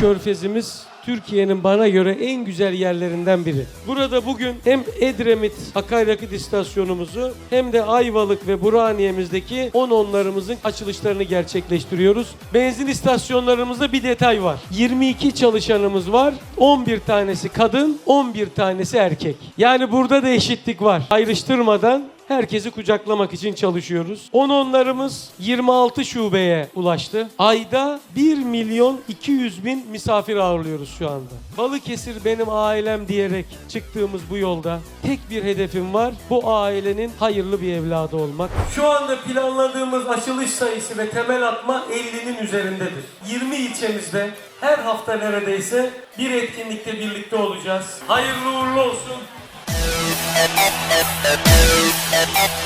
körfezimiz Türkiye'nin bana göre en güzel yerlerinden biri. Burada bugün hem Edremit akaryakıt istasyonumuzu hem de Ayvalık ve Burhaniye'mizdeki 10 onlarımızın açılışlarını gerçekleştiriyoruz. Benzin istasyonlarımızda bir detay var. 22 çalışanımız var. 11 tanesi kadın, 11 tanesi erkek. Yani burada da eşitlik var. Ayrıştırmadan Herkesi kucaklamak için çalışıyoruz. 10 onlarımız 26 şubeye ulaştı. Ayda 1 milyon 200 bin misafir ağırlıyoruz şu anda. Balıkesir benim ailem diyerek çıktığımız bu yolda tek bir hedefim var. Bu ailenin hayırlı bir evladı olmak. Şu anda planladığımız açılış sayısı ve temel atma 50'nin üzerindedir. 20 ilçemizde her hafta neredeyse bir etkinlikte birlikte olacağız. Hayırlı uğurlu olsun. Yeah.